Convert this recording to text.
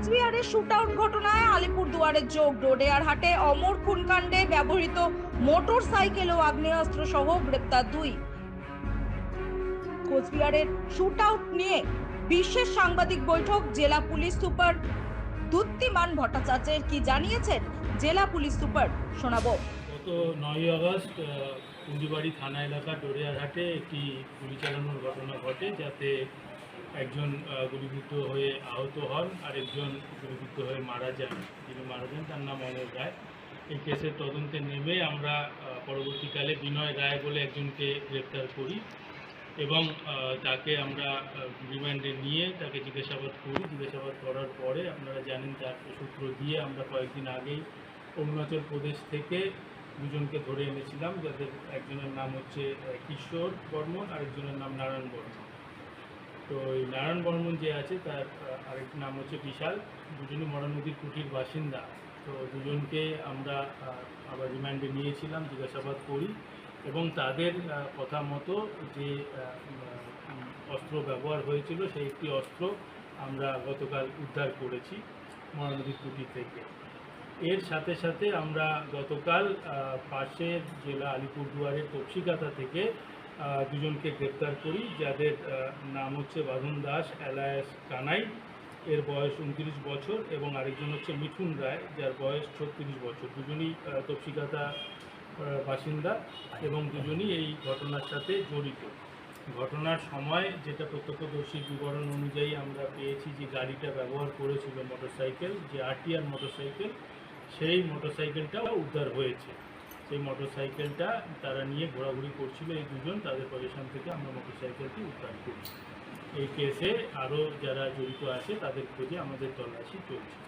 কোচবিহারের shoot out ঘটনায় আলিপুরদুয়ারের যোগ রোডেয়ার হাটে অমর খুনকাণ্ডে ব্যবহৃত মোটর সাইকেল ও আগ্নেয়াস্ত্র সহ গ্রেপ্তার দুই। কোচবিহারের শুট আউট নিয়ে বিশেষ সাংবাদিক বৈঠক জেলা পুলিশ সুপার দুত্তিমান ভট্টাচার্যের। কি জানিয়েছেন জেলা পুলিশ সুপার? শোনাবো। গত নয়ই আগস্ট পুঁজিবাড়ি থানা এলাকা ডোরিয়ারহাটে একটি গুলি চালানোর ঘটনা ঘটে, যাতে একজন গুলিবিদ্ধ হয়ে আহত হন আর একজন গুলিবিদ্ধ হয়ে মারা যান। যিনি মারা যান, তার নাম অমর রায়। এই কেসের তদন্তে নেমে আমরা পরবর্তীকালে বিনয় রায় বলে একজনকে গ্রেপ্তার করি এবং তাকে আমরা রিমান্ডে নিয়ে তাকে জিজ্ঞাসাবাদ করি। জিজ্ঞাসাবাদ করার পরে আপনারা জানেন তার সূত্র দিয়ে আমরা কয়েকদিন আগেই অরুণাচল প্রদেশ থেকে দুজনকে ধরে এনেছিলাম। যাদের, একজনের নাম হচ্ছে কিশোর বর্মন, আরেকজনের নাম নারায়ণ বর্মন। তো এই নারায়ণ বর্মন যে আছে, তার আরেকটি নাম হচ্ছে বিশাল। দুজনই মরানদীর কুটির বাসিন্দা। তো দুজনকে আমরা আবার রিমান্ডে নিয়েছিলাম, জিজ্ঞাসাবাদ করি এবং তাদের কথা মতো যে অস্ত্র ব্যবহার হয়েছিল, সেই একটি অস্ত্র আমরা গতকাল উদ্ধার করেছি মহানদীর কুটির থেকে। এর সাথে সাথে আমরা গতকাল পাশের জেলা আলিপুরদুয়ারের তপসিকাতা থেকে দুজনকে গ্রেপ্তার করি, যাদের নাম হচ্ছে বাঁধন দাস এলায়াস কানাই, এর বয়স উনত্রিশ বছর এবং আরেকজন হচ্ছে মিঠুন রায়, যার বয়স ছত্রিশ বছর। দুজনই তপসিকাতা বাসিন্দা এবং দুজনই এই ঘটনার সাথে জড়িত। ঘটনার সময় যেটা প্রত্যক্ষদর্শীর বিবরণ অনুযায়ী আমরা পেয়েছি যে গাড়িটা ব্যবহার করেছিল মোটরসাইকেল, যে আরটিআর মোটরসাইকেল, সেই মোটরসাইকেলটাও উদ্ধার হয়েছে। সেই মোটরসাইকেলটা তারা নিয়ে ঘোরাঘুরি করছিল, এই দুজন, তাদের পজিশন থেকে আমরা মোটরসাইকেলটি উদ্ধার করি। এই কেসে আরও যারা জড়িত আছে, তাদের খোঁজে আমাদের তল্লাশি চলছে।